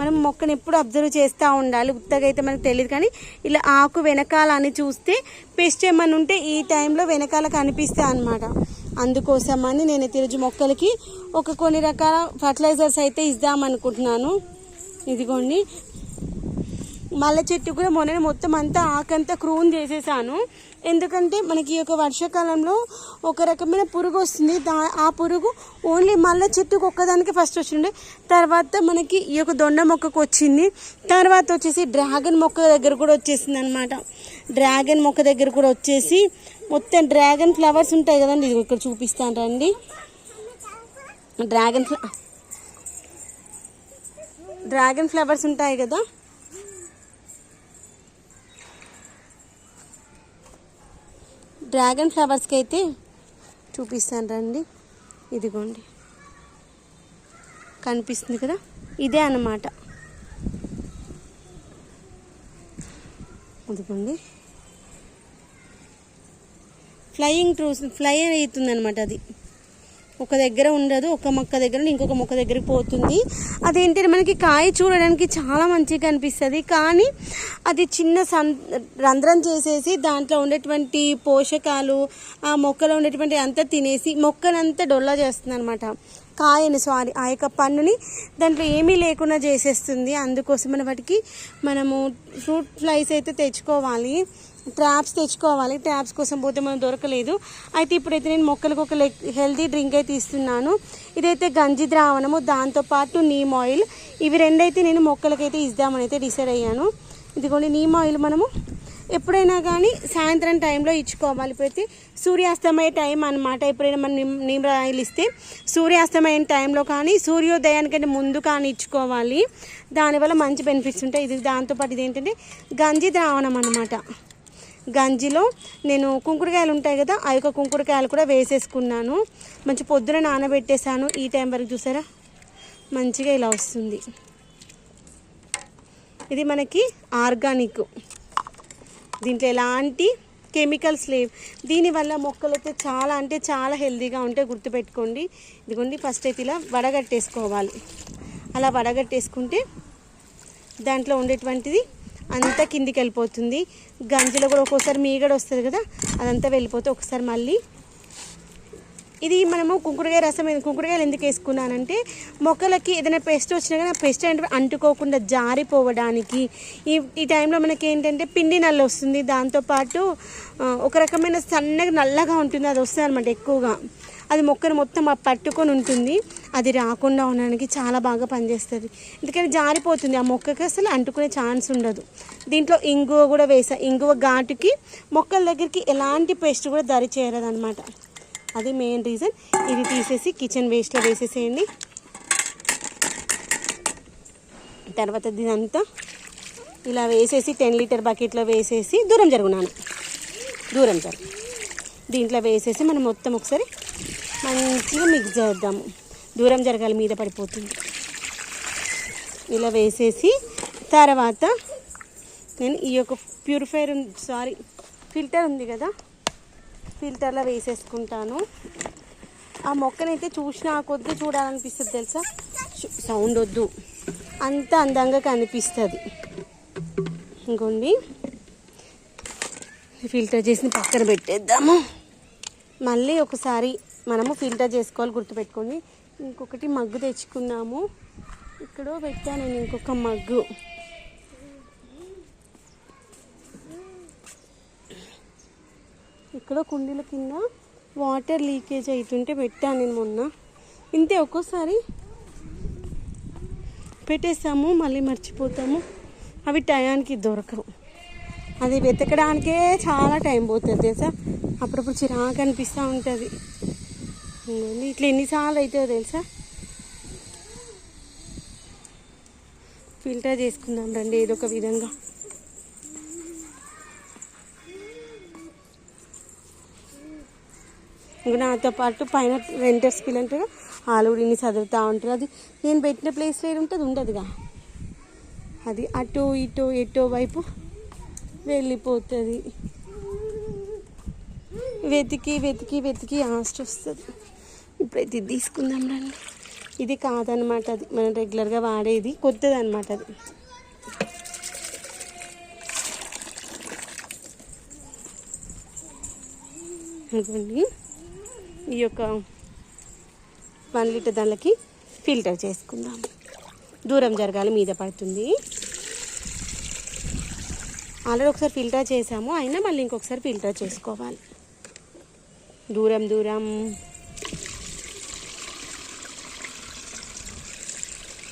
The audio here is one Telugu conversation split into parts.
మనం మొక్కను ఎప్పుడు అబ్జర్వ్ చేస్తూ ఉండాలి. ఉత్తగా అయితే మనకు తెలియదు కానీ ఇలా ఆకు వెనకాల అని చూస్తే పెస్ట్ ఏమన్నా ఉంటే ఈ టైంలో వెనకాల కనిపిస్తాయి అనమాట అందుకోసమని నేను ఈరోజు మొక్కలకి ఒక కొన్ని రకాల ఫర్టిలైజర్స్ అయితే ఇద్దామనుకుంటున్నాను ఇదిగోండి. మల్లె చెట్టు కూడా మొన్న మొత్తం అంతా ఆకంతా క్రూన్ చేసేసాను. ఎందుకంటే మనకి ఈ యొక్క వర్షాకాలంలో ఒక రకమైన పురుగు వస్తుంది. దా ఆ పురుగు ఓన్లీ మళ్ళీ చెట్టుకు ఒక్కదానికి ఫస్ట్ వచ్చిండే. తర్వాత మనకి ఈ యొక్క దొండ మొక్కకు వచ్చింది. తర్వాత వచ్చేసి డ్రాగన్ మొక్క దగ్గర కూడా వచ్చేసింది అనమాట డ్రాగన్ మొక్క దగ్గర కూడా వచ్చేసి మొత్తం డ్రాగన్ ఫ్లవర్స్ ఉంటాయి కదండి. ఇది ఇక్కడ చూపిస్తాను రండి. డ్రాగన్ ఫ్ల డ్రాగన్ ఫ్లవర్స్ ఉంటాయి కదా. డ్రాగన్ ఫ్లవర్స్కి అయితే చూపిస్తాను రండి. ఇదిగోండి. కనిపిస్తుంది కదా? ఇదే అన్నమాట. ఇదిగోండి ఫ్లయింగ్ ట్రూస్ ఫ్లై అవుతుంది అనమాట అది. ఒక దగ్గర ఉండదు ఒక మొక్క దగ్గర ఇంకొక మొక్క దగ్గరికి పోతుంది. అదేంటి మనకి కాయ చూడడానికి చాలా మంచిగా కనిపిస్తుంది. కానీ అది చిన్న సం రంధ్రం చేసేసి దాంట్లో ఉండేటువంటి పోషకాలు ఆ మొక్కలో ఉండేటువంటి అంతా తినేసి మొక్కనంతా డొల్లా చేస్తుంది అనమాట కాయని సారీ ఆ యొక్క పన్నుని దాంట్లో ఏమీ లేకుండా చేసేస్తుంది. అందుకోసం మన వాటికి మనము ఫ్రూట్ ఫ్లైస్ అయితే తెచ్చుకోవాలి. ట్రాప్స్ తెచ్చుకోవాలి. ట్రాప్స్ కోసం పోతే మనం దొరకలేదు. అయితే ఇప్పుడైతే నేను మొక్కలకు ఒక హెల్తీ డ్రింక్ అయితే ఇస్తున్నాను. ఇదైతే గంజి ద్రావణము దాంతోపాటు నీమ్ ఆయిల్. ఇవి రెండైతే నేను మొక్కలకైతే ఇద్దామని అయితే డిసైడ్ అయ్యాను. ఇదిగోండి నీమ్ ఆయిల్ మనము ఎప్పుడైనా కానీ సాయంత్రం టైంలో ఇచ్చుకోవాలి. ప్రతి సూర్యాస్తమయ టైం అనమాట ఎప్పుడైనా మనం నిమ్ ఇస్తే సూర్యాస్తమయం టైంలో కానీ సూర్యోదయానికంటే ముందు కానీ ఇచ్చుకోవాలి. దానివల్ల మంచి బెనిఫిట్స్ ఉంటాయి. ఇది దాంతోపాటు ఇది ఏంటంటే గంజి ద్రావణం అనమాట గంజిలో నేను కుంకుడుకాయలు ఉంటాయి కదా ఆ యొక్క కుంకుడుకాయలు కూడా వేసేసుకున్నాను. మంచి పొద్దున నానబెట్టేశాను. ఈ టైం వరకు చూసారా? మంచిగా ఇలా వస్తుంది. ఇది మనకి ఆర్గానిక్. దీంట్లో ఎలాంటి కెమికల్స్ లేవు. దీనివల్ల మొక్కలు అయితే చాలా అంటే చాలా హెల్తీగా ఉంటే గుర్తుపెట్టుకోండి. ఇదిగోండి ఫస్ట్ అయితే ఇలా వడగట్టేసుకోవాలి. అలా వడగట్టేసుకుంటే దాంట్లో ఉండేటువంటిది అంతా కిందికి వెళ్ళిపోతుంది. గంజిలో కూడా ఒక్కోసారి మీగడ వస్తుంది కదా అదంతా వెళ్ళిపోతే ఒకసారి మళ్ళీ ఇది మనము కుంకుడుకాయ రసం కుంకుడుకాయలు ఎందుకు వేసుకున్నానంటే మొక్కలకి ఏదైనా పెస్ట్ వచ్చినా కానీ ఆ పెస్ట్ అంటే అంటుకోకుండా జారిపోవడానికి. ఈ ఈ టైంలో మనకి ఏంటంటే పిండి నల్ల వస్తుంది. దాంతోపాటు ఒక రకమైన సన్నగా నల్లగా ఉంటుంది. అది వస్తుంది అనమాట ఎక్కువగా. అది మొక్కను మొత్తం ఆ పట్టుకొని ఉంటుంది. అది రాకుండా ఉండడానికి చాలా బాగా పనిచేస్తుంది. ఎందుకంటే జారిపోతుంది. ఆ మొక్కకి అసలు అంటుకునే ఛాన్స్ ఉండదు. దీంట్లో ఇంగువ కూడా వేసా. ఇంగువ ఘాటుకి మొక్కల దగ్గరికి ఎలాంటి పెస్ట్ కూడా దరి చేరదు అనమాట అది మెయిన్ రీజన్ ఇది తీసేసి కిచెన్ వేస్ట్లో వేసేసేయండి. తర్వాత దీనంతా ఇలా వేసేసి టెన్ లీటర్ బకెట్లో వేసేసి దూరం జరుగునాను. దూరం జరుగు. దీంట్లో వేసేసి మనం మొత్తం ఒకసారి మంచిగా మిక్స్ చేద్దాము. దూరం జరగాలి మీద పడిపోతుంది. ఇలా వేసేసి తర్వాత నేను ఈ యొక్క ప్యూరిఫైర్ సారీ ఫిల్టర్ ఉంది కదా ఫిల్టర్లో వేసేసుకుంటాను. ఆ మొక్కనైతే చూసినా కొద్ది చూడాలనిపిస్తుంది తెలుసా? సౌండ్ వద్దు. అంత అందంగా కనిపిస్తుంది. ఇంకోండి. ఫిల్టర్ చేసి పక్కన పెట్టేద్దాము. మళ్ళీ ఒకసారి మనము ఫిల్టర్ చేసుకోవాలి గుర్తుపెట్టుకోండి. ఇంకొకటి మగ్గు తెచ్చుకున్నాము. ఇక్కడ పెట్టాను నేను ఇంకొక మగ్గు. ఇక్కడ కుండీల కింద వాటర్ లీకేజ్ అవుతుంటే పెట్టాను నేను మొన్న. ఇంతే ఒక్కోసారి పెట్టేస్తాము మళ్ళీ మర్చిపోతాము. అవి టయానికి దొరకవు. అది వెతకడానికే చాలా టైం పోతుంది తెలుసా? అప్పుడప్పుడు చిరాకు అనిపిస్తూ ఉంటుంది. ఇట్లా ఎన్నిసార్లు అవుతుందో తెలుసా? ఫిల్టర్ చేసుకుందాం రండి ఏదో ఒక విధంగా. ఇంకా నాతో పాటు పైన రెంటర్స్ పిల్లలు ఇన్ని చదువుతూ ఉంటారు. అది నేను పెట్టిన ప్లేస్ వేరు ఉంటుంది ఉండదుగా. అది అటు ఇటు ఎటో వైపు వెళ్ళిపోతుంది. వెతికి వెతికి వెతికి ఆస్ట్ వస్తుంది. ఇప్పుడైతే ఇది తీసుకుందాం రండి. ఇది కాదనమాట అది. మనం రెగ్యులర్గా వాడేది. కొత్తది అనమాట అది. అనుకోండి ఈ యొక్క వన్ లీటర్ దానికి ఫిల్టర్ చేసుకుందాం. దూరం జరగాలి మీద పడుతుంది. ఆల్రెడీ ఒకసారి ఫిల్టర్ చేసాము అయినా మళ్ళీ ఇంకొకసారి ఫిల్టర్ చేసుకోవాలి. దూరం దూరం.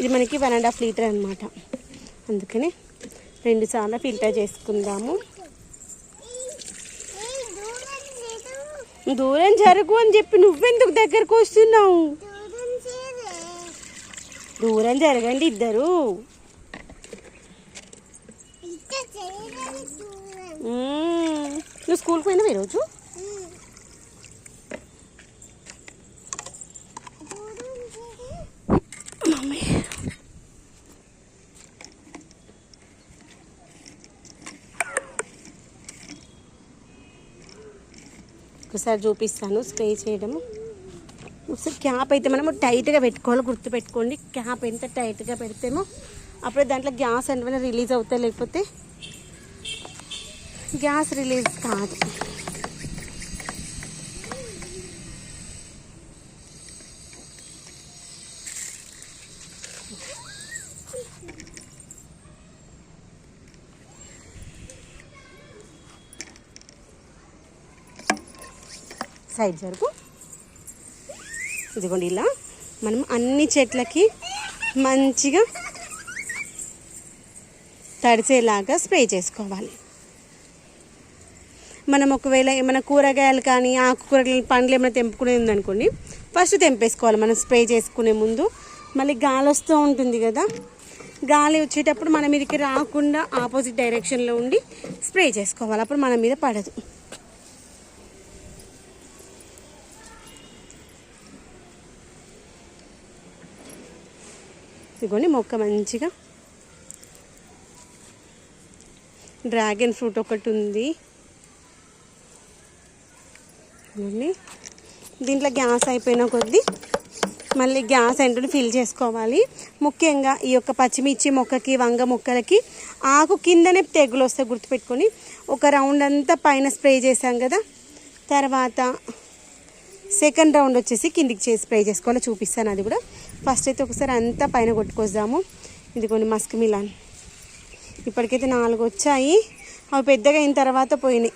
ఇది మనకి వన్ అండ్ హాఫ్ లీటర్ అనమాట అందుకని రెండుసార్లు ఫిల్టర్ చేసుకుందాము. దూరం జరుగు అని చెప్పి నువ్వెందుకు దగ్గరకు వస్తున్నావు? దూరం జరగండి ఇద్దరు. నువ్వు స్కూల్కి పోయినావు ఈరోజు? ఒకసారి చూపిస్తాను స్ప్రే చేయడము. ఒకసారి క్యాప్ అయితే మనము టైట్గా పెట్టుకోవాలి గుర్తుపెట్టుకోండి క్యాప్ ఎంత టైట్గా పెడితేమో అప్పుడే దాంట్లో గ్యాస్ అంటే రిలీజ్ అవుతాయి లేకపోతే? గ్యాస్ రిలీజ్ కాదు. సైడ్ జరుపు ఇదిగోండి ఇలా. మనం అన్ని చెట్లకి మంచిగా తడిసేలాగా స్ప్రే చేసుకోవాలి. మనం ఒకవేళ ఏమైనా కూరగాయలు కానీ ఆకుకూరలు పండ్లు ఏమైనా తెంపుకునేది ఉందనుకోండి ఫస్ట్ తెంపేసుకోవాలి. మనం స్ప్రే చేసుకునే ముందు మళ్ళీ గాలి వస్తూ ఉంటుంది కదా. గాలి వచ్చేటప్పుడు మన మీదకి రాకుండా ఆపోజిట్ డైరెక్షన్లో ఉండి స్ప్రే చేసుకోవాలి. అప్పుడు మన మీద పడదు. ఇదిగోని మొక్క మంచిగా డ్రాగన్ ఫ్రూట్ ఒకటి ఉంది. దీంట్లో గ్యాస్ అయిపోయిన కొద్దీ మళ్ళీ గ్యాస్ ఏంటంటే ఫిల్ చేసుకోవాలి. ముఖ్యంగా ఈ యొక్క పచ్చిమిర్చి మొక్కకి వంగ మొక్కలకి ఆకు కిందనే తెగులు వస్తే గుర్తుపెట్టుకొని ఒక రౌండ్ అంతా పైన స్ప్రే చేసాం కదా. తర్వాత సెకండ్ రౌండ్ వచ్చేసి కిందికి చేసి స్ప్రే చేసుకోవాలి చూపిస్తాను అది కూడా. ఫస్ట్ అయితే ఒకసారి అంతా పైన కొట్టుకొద్దాము. ఇదిగోండి మస్క్ మిలాన్. ఇప్పటికైతే నాలుగు వచ్చాయి. అవి పెద్దగా అయిన తర్వాత పోయినాయి.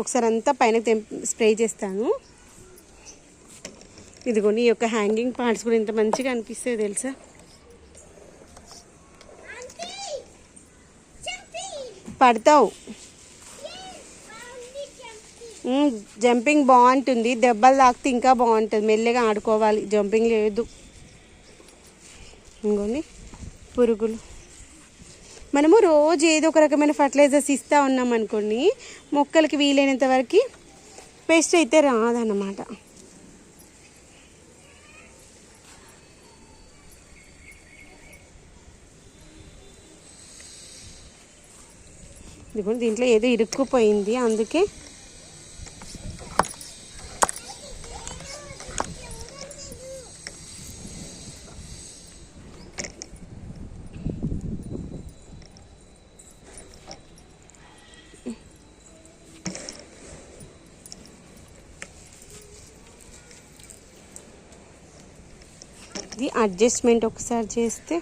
ఒకసారి అంతా పైన స్ప్రే చేస్తాను. ఇదిగోండి ఈ యొక్క హ్యాంగింగ్ పార్ట్స్ కూడా ఇంత మంచిగా అనిపిస్తాయి తెలుసా? పడతావు. జంపింగ్ బాగుంటుంది. దెబ్బలు తాకితే ఇంకా బాగుంటుంది. మెల్లగా ఆడుకోవాలి. జంపింగ్ లేదు. ఇంకోండి. పురుగులు. మనము రోజు ఏదో ఒక రకమైన ఫర్టిలైజర్స్ ఇస్తూ ఉన్నాం అనుకోండి మొక్కలకి వీలైనంత వరకు పెస్ట్ అయితే రాదన్నమాట. ఇదిగోండి దీంట్లో ఏదో ఇరుక్కుపోయింది. అందుకే అడ్జస్ట్మెంట్ ఒకసారి చేస్తే.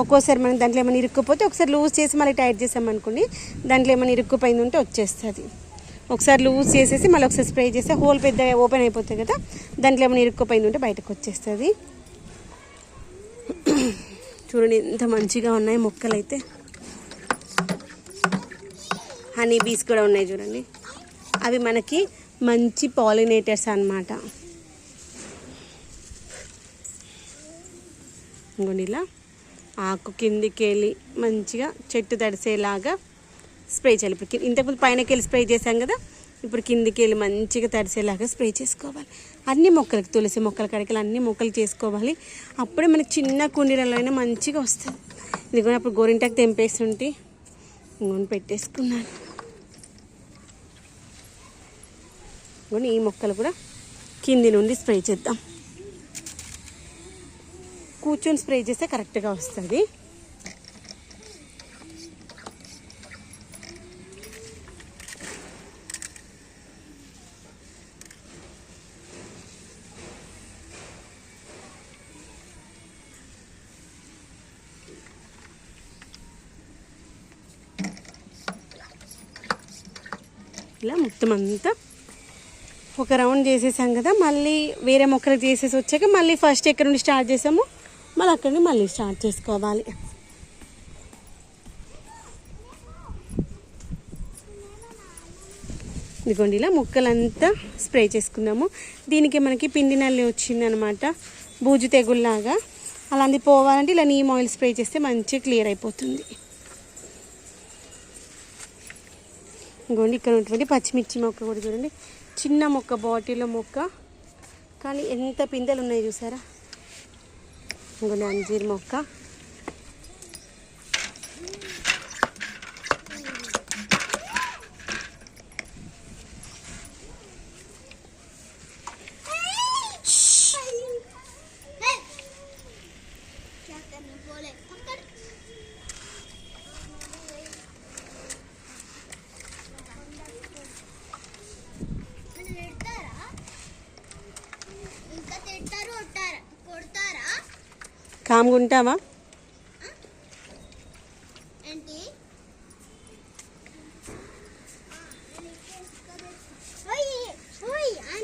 ఒక్కోసారి మనం దాంట్లో ఏమైనా ఇరుక్కుపోతే ఒకసారి లూజ్ చేసి మళ్ళీ టైట్ చేసామనుకోండి దాంట్లో ఏమైనా ఇరుక్కుపోయింది ఉంటే వచ్చేస్తుంది. ఒకసారి లూజ్ చేసేసి మళ్ళీ ఒకసారి స్ప్రే చేస్తే హోల్ పెద్ద ఓపెన్ అయిపోతుంది కదా దాంట్లో ఏమైనా ఇరుక్కుపోయింది ఉంటే బయటకు వచ్చేస్తుంది. చూడండి ఎంత మంచిగా ఉన్నాయి మొక్కలు అయితే హనీ బీస్ కూడా ఉన్నాయి చూడండి. అవి మనకి మంచి పాలినేటర్స్ అన్నమాట. ఇంకోండి ఇలా ఆకు కిందికి వెళ్ళి మంచిగా చెట్టు తడిసేలాగా స్ప్రే చేయాలి. ఇప్పుడు కి- ఇంతకుముందు పైనకి వెళ్ళి స్ప్రే చేసాం కదా ఇప్పుడు కిందికి వెళ్ళి మంచిగా తడిసేలాగా స్ప్రే చేసుకోవాలి. అన్ని మొక్కలకి తులసి మొక్కల కడకలు అన్ని మొక్కలు చేసుకోవాలి. అప్పుడే మనకి చిన్న కుండీలలో అయినా మంచిగా వస్తుంది ఇది కూడా అప్పుడు గోరింటాకు తెంపేస్తుంటే ఇంకొని పెట్టేసుకున్నాను. ఇంకొని ఈ మొక్కలు కూడా కింది నుండి స్ప్రే చేద్దాం. కూర్చొని స్ప్రే చేస్తే కరెక్ట్గా వస్తుంది. ఇలా మొత్తం అంతా ఒక రౌండ్ చేసేసాం కదా మళ్ళీ వేరే మొక్కలు చేసేసి వచ్చాక మళ్ళీ ఫస్ట్ ఎక్కడ నుండి స్టార్ట్ చేసాము? మళ్ళీ అక్కడిని మళ్ళీ స్టార్ట్ చేసుకోవాలి. ఇదిగోండి ఇలా ముక్కలంతా స్ప్రే చేసుకుందాము. దీనికి మనకి పిండి నల్లి వచ్చిందనమాట. బూజు తెగుల్లాగా. అలాంటి పోవాలంటే ఇలా నీమ్ ఆయిల్ స్ప్రే చేస్తే మంచిగా క్లియర్ అయిపోతుంది. ఇంకోండి ఇక్కడ ఉన్నటువంటి పచ్చిమిర్చి మొక్క కూడా చూడండి. చిన్న మొక్క బాటిల్లో మొక్క. కానీ ఎంత పిందెలు ఉన్నాయి చూసారా? ఇంకోండి అంజీర్ మొక్క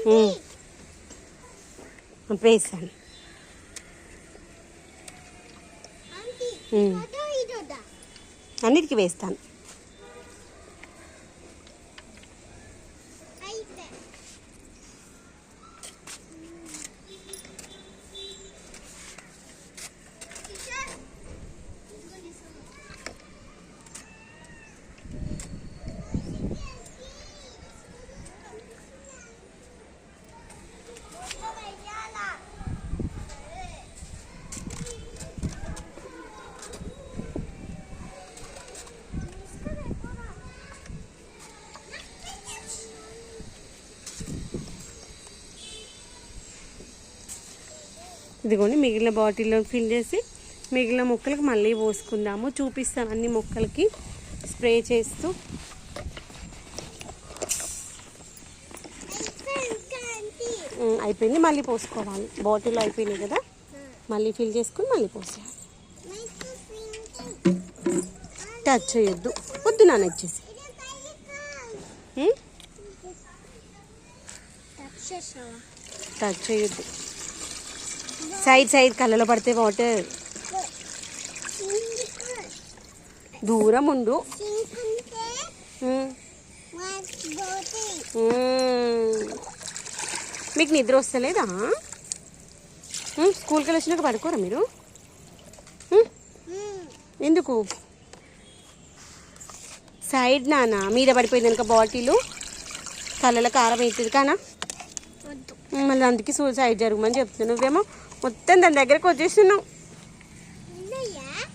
ఉమ్. వేసాను అన్నిటికీ వేస్తాను అయితే టీచర్ ఇదిగోండి మిగిలిన బాటిల్లో ఫిల్ చేసి మిగిలిన మొక్కలకు మళ్ళీ పోసుకుందాము. చూపిస్తాను అన్ని మొక్కలకి స్ప్రే చేస్తూ. అయిపోయింది మళ్ళీ పోసుకోవాలి. బాటిల్ అయిపోయినాయి కదా మళ్ళీ ఫిల్ చేసుకుని మళ్ళీ పోసేయాలి. టచ్ చేయొద్దు. వద్దు నాన్న తప్చేసావా టచ్ చేయొద్దు. సైడ్ సైడ్ కళ్ళలో పడితే వాటర్. దూరం ఉండు. మీకు నిద్ర వస్తలేదా? స్కూల్కి వెళ్ళి వచ్చినాక పడుకోరా మీరు? ఎందుకు? సైడ్ నాన్న మీద పడిపోయింది కనుక బాటిల్. కళ్ళలో కారం అవుతుంది కానా? మళ్ళీ అందుకే సైడ్ జరగమని చెప్తున్నావు నువ్వేమో మొత్తం దాని దగ్గరకు వచ్చేస్తున్నావు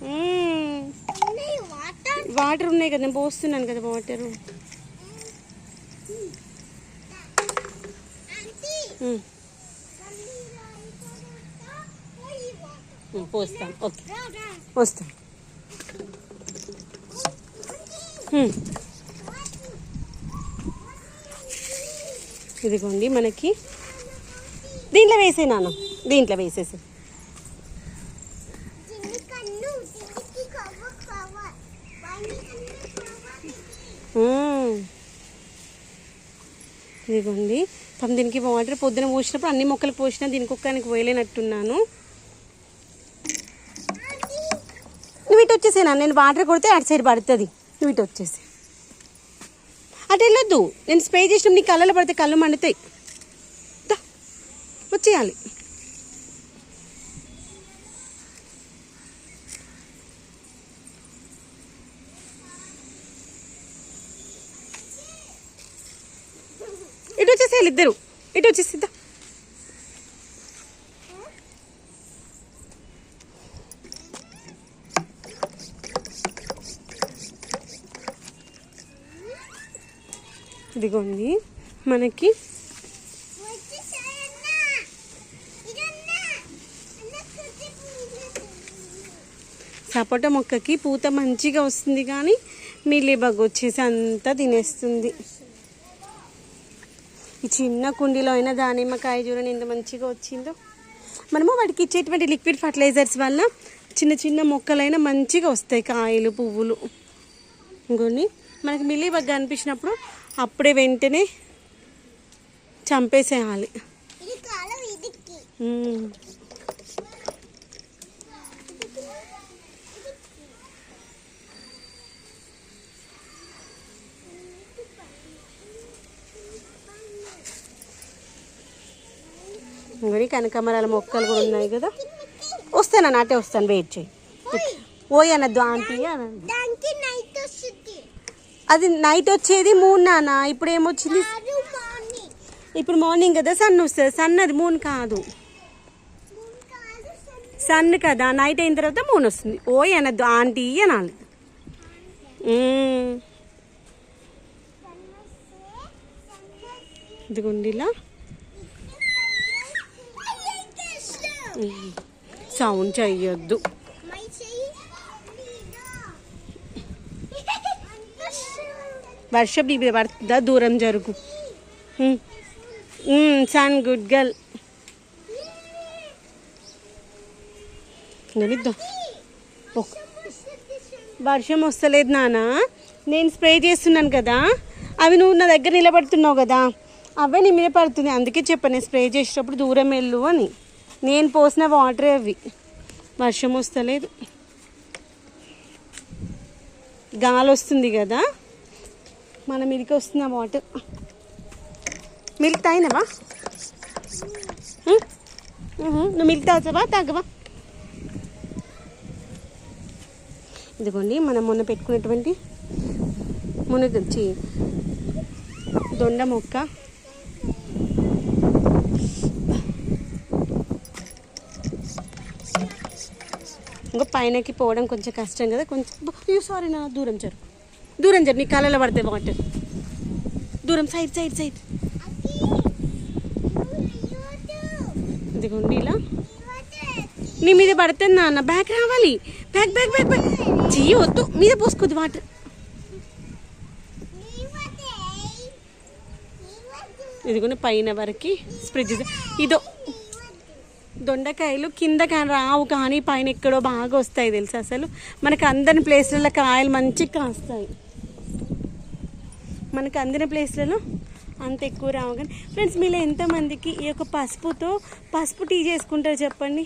ఉన్నాయి? వాటర్. ఉన్నాయి కదా నేను పోస్తున్నాను కదా వాటర్. పోస్తాం. ఓకే. ఉమ్. ఇదిగోండి మనకి. దీంట్లో వేసే నాన్న. దీంట్లో వేసేసి. ఇదిగోండి. పాపం దీనికి వాటర్ పొద్దున పోసినప్పుడు అన్ని మొక్కలు పోసినా దీనికి ఒక్కనికి పోయలేనట్టున్నాను. నువ్వు ఇటు వచ్చేసేనా? నేను వాటర్ కొడితే అటు సైడ్ పడుతుంది. నువ్వు ఇటు వచ్చేసి. అటు వెళ్ళొద్దు. నేను స్ప్రే చేసినప్పుడు నీ కళ్ళలో పడితే కళ్ళు మండుతాయి. వచ్చేయాలి. ఇద్దరు ఇటు వచ్చేసిద్దా ఇదిగోండి మనకి సపోటా మొక్కకి పూత మంచిగా వస్తుంది కానీ మిల్లీబగ్ వచ్చేసి అంతా తినేస్తుంది. ఈ చిన్న కుండీలో అయినా దానిమ్మకాయ చూడండి ఎంత మంచిగా వచ్చిందో. మనము వాటికి ఇచ్చేటువంటి లిక్విడ్ ఫర్టిలైజర్స్ వల్ల చిన్న చిన్న మొక్కలైనా మంచిగా వస్తాయి కాయలు పువ్వులు. ఇంకొని మనకి మిల్లీ బగ్ అనిపించినప్పుడు అప్పుడే వెంటనే చంపేసేయాలి. ఇంకొని కనకమరాల మొక్కలు కూడా ఉన్నాయి కదా. వస్తాను నాటే వస్తాను వెయిట్ చేయి. ఓయ్ అనద్దు ఆంటీ అది. నైట్ వచ్చేది మూన్ నాన్న ఇప్పుడు ఏమొచ్చింది? ఇప్పుడు మార్నింగ్ కదా సన్ వస్తుంది. సన్ అది మూన్ కాదు. సన్ కదా నైట్ అయిన తర్వాత మూన్ వస్తుంది. ఓయ్ అనద్దు ఆంటీ అనాలి ఇదిగోండి ఇలా. సౌండ్ చెయ్యొద్దు. వర్ష బీబీ పడుతుందా? దూరం జరుగు. సన్ గుడ్ గర్ల్. వర్షం వస్తలేదు నాన్న నేను స్ప్రే చేస్తున్నాను కదా. అవి నువ్వు నా దగ్గర నిలబడుతున్నావు కదా. అవే నీ మీద పడుతుంది అందుకే చెప్పాను స్ప్రే చేసేటప్పుడు దూరం వెళ్ళు అని. నేను పోసిన వాటరే అవి. వర్షం వస్తలేదు. గాలి వస్తుంది కదా? మన మీదకి వస్తున్న వాటర్. మిల్క్ తాగినవా? నువ్వు మిల్క్ తాగుతావా? తాగవా? ఇదిగోండి మనం మొన్న పెట్టుకున్నటువంటి మునగచ్చి దొండ మొక్క. ఇంకా పైనకి పోవడం కొంచెం కష్టం కదా కొంచెం సారీ నా దూరం జరు దూరం జరు నీ కళ్ళలో పడితే వాటర్ దూరం సైడ్ సైడ్ సైడ్. ఇదిగోండి ఇలా. నీ మీద పడితే నాన్న బ్యాగ్ రావాలి. Bag bag bag bag. చీ వద్దు మీద పోసుకోద్దు వాటర్. ఇదిగోండి పైన వరకు స్ప్రెడ్ చేసి ఇదో దొండకాయలు కింద కానీ రావు కానీ పైన ఎక్కడో బాగా వస్తాయి తెలుసు అసలు? మనకు అందని ప్లేస్లలో కాయలు మంచిగా కాస్తాయి. మనకు అందిన ప్లేస్లలో అంత ఎక్కువ రావు కానీ. ఫ్రెండ్స్ మీలో ఎంతమందికి ఈ యొక్క పసుపుతో పసుపు టీ చేసుకుంటారు చెప్పండి?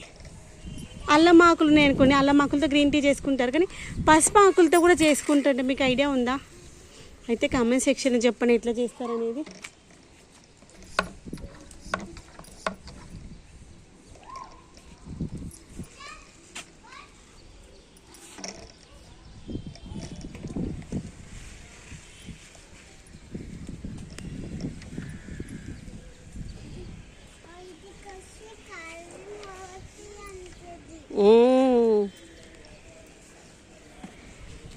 అల్లం ఆకులు ఉన్నాయి అనుకోండి అల్లం ఆకులతో గ్రీన్ టీ చేసుకుంటారు కానీ పసుపు ఆకులతో కూడా చేసుకుంటారు మీకు ఐడియా ఉందా? అయితే కామెంట్ సెక్షన్ చెప్పండి ఎట్లా చేస్తారనేది మ్మ్.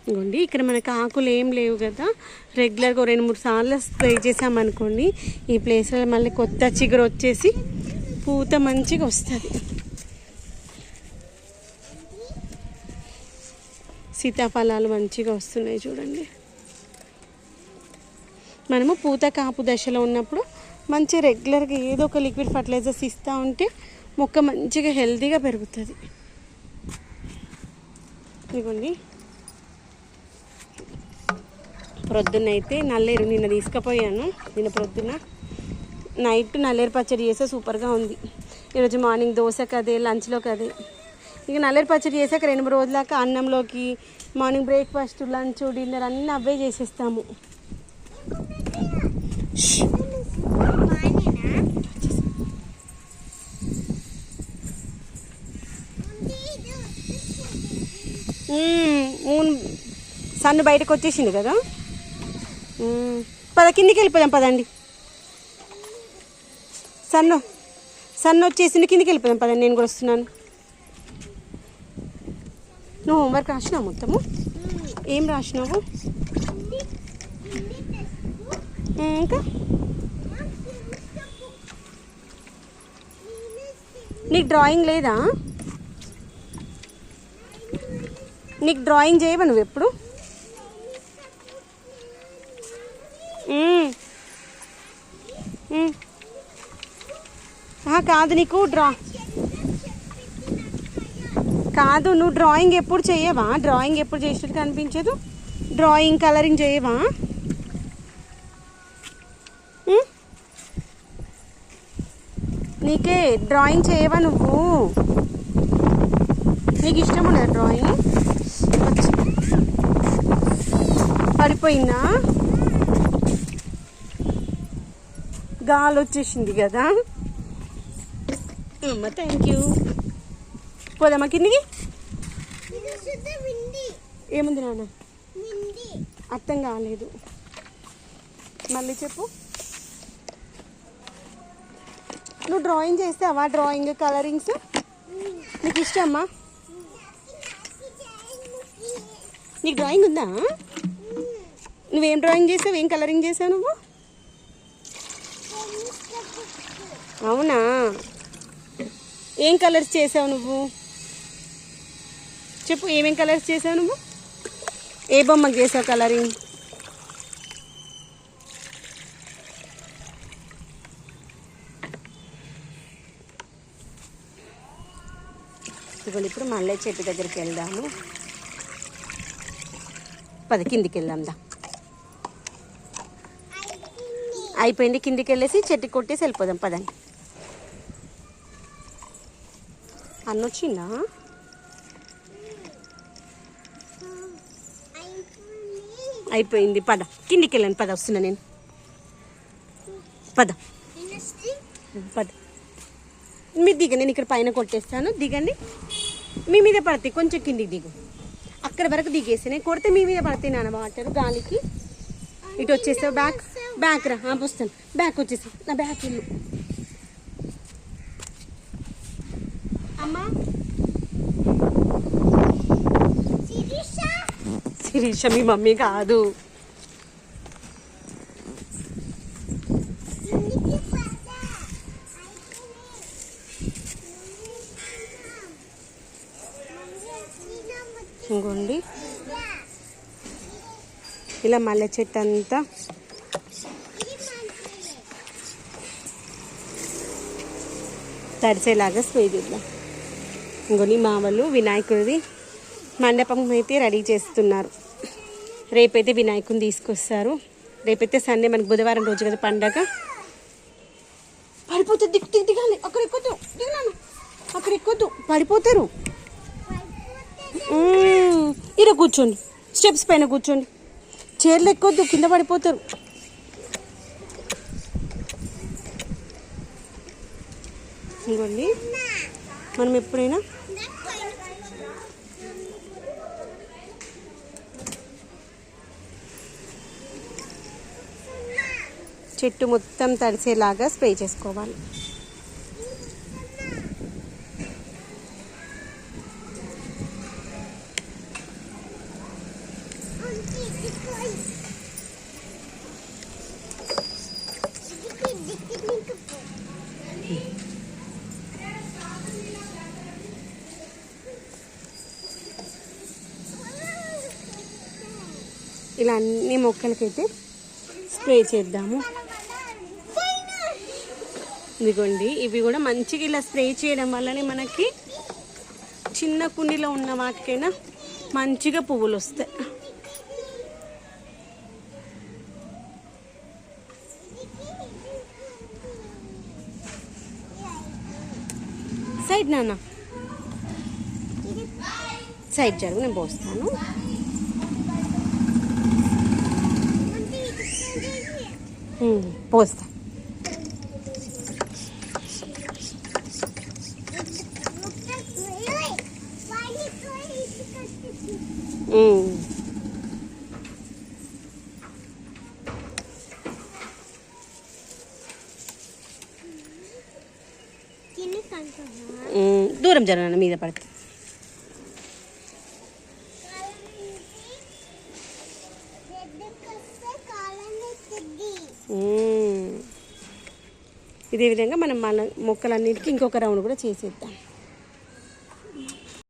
ఇదిగోండి ఇక్కడ మనకు ఆకులు ఏం లేవు కదా. రెగ్యులర్గా రెండు మూడు సార్లు స్ప్రే చేసామనుకోండి ఈ ప్లేస్లో మళ్ళీ కొత్త చిగురు వచ్చేసి పూత మంచిగా వస్తుంది. సీతాఫలాలు మంచిగా వస్తున్నాయి చూడండి. మనము పూత కాపు దశలో ఉన్నప్పుడు మంచి రెగ్యులర్గా ఏదో ఒక లిక్విడ్ ఫర్టిలైజర్స్ ఇస్తూ ఉంటే మొక్క మంచిగా హెల్తీగా పెరుగుతుంది. ఇదిగోండి. ప్రొద్దున అయితే నల్లేరు నిన్న తీసుకుపోయాను. నిన్న ప్రొద్దున నైట్ నల్లేరు పచ్చడి చేస్తే సూపర్గా ఉంది. ఈరోజు మార్నింగ్ దోశకు అదే లంచ్లోకి అదే. ఇక నల్లేరు పచ్చడి చేసాక రెండు మూడు రోజులాక అన్నంలోకి మార్నింగ్ బ్రేక్ఫాస్ట్ లంచ్ డిన్నర్ అన్నీ అవే చేసేస్తాము. మూన్ సన్ను బయటకు వచ్చేసింది కదా? పద కిందికి వెళ్ళిపోదాం పదండి. సన్ను. సన్ను వచ్చేసింది కిందికి వెళ్ళిపోదాం పదండి నేను కూడా వస్తున్నాను. నువ్వు హోంవర్క్ రాసినావు మొత్తము? ఏం రాసినావు? ఇంకా? నీకు డ్రాయింగ్ లేదా? నీకు డ్రాయింగ్ చేయవా నువ్వు ఎప్పుడు? కాదు నీకు డ్రా. కాదు నువ్వు డ్రాయింగ్ ఎప్పుడు చేయవా? డ్రాయింగ్ ఎప్పుడు చేసినట్టు కనిపించదు? డ్రాయింగ్ కలరింగ్ చేయవా? నీకే డ్రాయింగ్ చేయవా నువ్వు? నీకు ఇష్టం ఉండదు డ్రాయింగ్ పడిపోయిందా? గాలి వచ్చేసింది కదా. అమ్మ థ్యాంక్ యూ పోదామా కిందికి? ఏముంది నాన్న? విండి. అర్థం కాలేదు. మళ్ళీ చెప్పు. నువ్వు డ్రాయింగ్ చేస్తావా? డ్రాయింగ్ కలరింగ్స్ నీకు ఇష్టమ్మా నీకు డ్రాయింగ్ ఉందా? నువ్వేం డ్రాయింగ్ చేసావు? ఏం కలరింగ్ చేసావు నువ్వు? అవునా? ఏం కలర్స్ చేసావు నువ్వు? చెప్పు ఏమేం కలర్స్ చేసావు నువ్వు? ఏ బొమ్మకు చేసావు కలరింగ్? ఇదిగోండి ఇప్పుడు మళ్ళీ చెట్టు దగ్గరికి వెళ్దాము. పది కిందికి వెళ్దాం దా. అయిపోయింది కిందికి వెళ్ళేసి చెట్టు కొట్టేసి వెళ్ళిపోదాం పదండి. అన్న వచ్చిందా అయిపోయింది పద. కిందికి వెళ్ళాను పద వస్తున్నా నేను. పద. పద. మీరు దిగ నేను ఇక్కడ పైన కొట్టేస్తాను. దిగండి. మీ మీద పడతాయి కొంచెం కిందికి దిగు. అక్కడ వరకు దిగేసి నేను కొడితే మీ మీద పడతాయి నాన్న వాటర్ గాలికి. ఇటు వచ్చేసావు బ్యాక్. బ్యాక్ రా. వస్తాను బ్యాక్ వచ్చేసావు. నా బ్యాక్ ఇల్లు శిరీష. మీ మమ్మీ కాదు. ఇంకోండి. ఇలా మల్లె చెట్టు అంతా. తడిసేలాగా స్ప్రే చేద్దాం ఇంకొని మా వాళ్ళు వినాయకుడిది మండపం అయితే రెడీ చేస్తున్నారు. రేపైతే వినాయకుని తీసుకొస్తారు. రేపైతే సండే మనకు బుధవారం రోజు కదా పండగ. పడిపోతే దిక్కు దిక్కు దిగాలి. అక్కడ ఎక్కొద్దు దిగనాను అక్కడ ఎక్కొద్దు పడిపోతారు ఇక్కడ కూర్చోండి. స్టెప్స్ పైన కూర్చోండి. చీరలు ఎక్కొద్దు. కింద పడిపోతారు. ఇంకోండి మనం ఎప్పుడైనా చెట్టు మొత్తం తడిసేలాగా స్ప్రే చేసుకోవాలి. ఇలా అన్ని మొక్కలకైతే స్ప్రే చేద్దాము. ఇదిగోండి ఇవి కూడా మంచిగా ఇలా స్ప్రే చేయడం వల్లనే మనకి చిన్న కుండీలో ఉన్న వాటికైనా మంచిగా పువ్వులు వస్తాయి. సైడ్ నాన్న. సైడ్ జరుగు నేను పోస్తాను. పోస్తాను దూరం జరగను మీద పడితే ఇదే విధంగా మనం మన మొక్కలన్నిటికీ ఇంకొక రౌండ్ కూడా చేసేద్దాం.